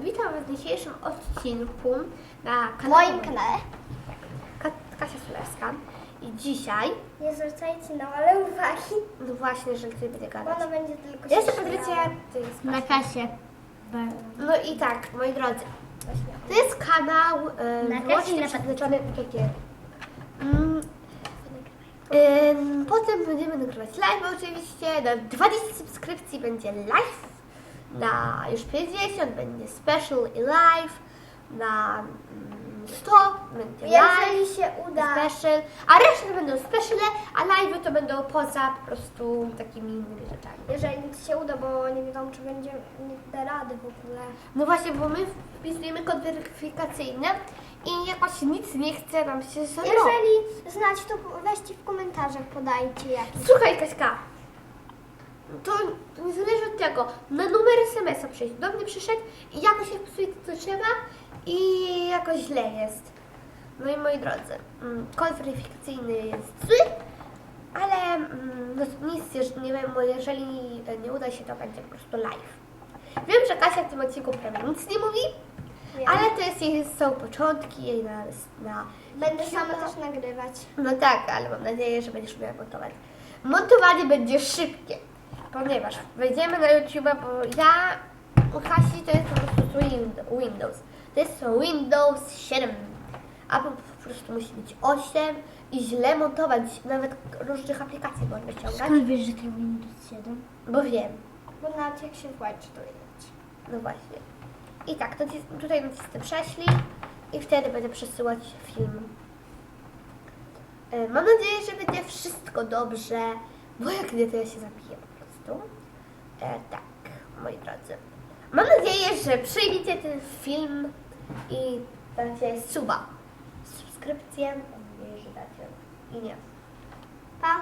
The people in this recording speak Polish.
Witam w dzisiejszym odcinku na kanale moim kanale. Ka- Kasia Sulewska. I dzisiaj, Nie zwracajcie nam ale uwagi, no właśnie, że tutaj będę gadać. ona będzie tylko się śmiała. to jest Na kasie. No i tak, moi drodzy, Właśnie. to jest kanał e, Na Kasi i na przeznaczony do gier. Mm, ym, potem będziemy nagrywać live oczywiście, na 20 subskrypcji będzie live, na już 50 będzie special i live, na mm, 100 będzie live. Jeżeli się uda, special, a reszta to będą speciale, a live to będą poza po prostu takimi innymi rzeczami. jeżeli nic się uda, bo nie wiadomo, czy będzie nie da rady w ogóle. No właśnie, bo my wpisujemy kod weryfikacyjny i jakoś nic nie chce nam się zrobić. Jeżeli znacie, to weźcie w komentarzach, podajcie jakiś. Słuchaj Kaśka, to, nie zależy tego, na numer SMS-a przyjść. Do mnie przyszedł i jakoś jak psuje to co trzeba i jakoś źle jest. No i moi drodzy, mm, kod weryfikacyjny jest zły, ale mm, no, nic jeszcze nie wiem, bo jeżeli nie uda się, to będzie po prostu live. Wiem, że Kasia w tym odcinku prawie nic nie mówi, Wiem. ale to jest jej, są początki jej na, na Będę sama też nagrywać. no tak, ale mam nadzieję, że będziesz umiała montować. Montowanie będzie szybkie, ponieważ wejdziemy na YouTube'a, bo ja u Kasi to jest po prostu Win- Windows. To jest Windows 7. Apple po prostu musi być 8 i źle montować, nawet różnych aplikacji można ściągać, Skąd wiesz, że to Windows 7? bo wiem. Bo nawet jak się włączy, to widać. No właśnie. I tak, to jest- tutaj nacisnę prześlij i wtedy będę przesyłać film. E, Mam nadzieję, że będzie wszystko dobrze, bo jak nie, to ja się zabiję po prostu. E, tak, moi drodzy. Mam nadzieję, że przyjmiecie ten film i dacie suba, subskrypcję. Mam nadzieję, że dacie. I nie. Pa!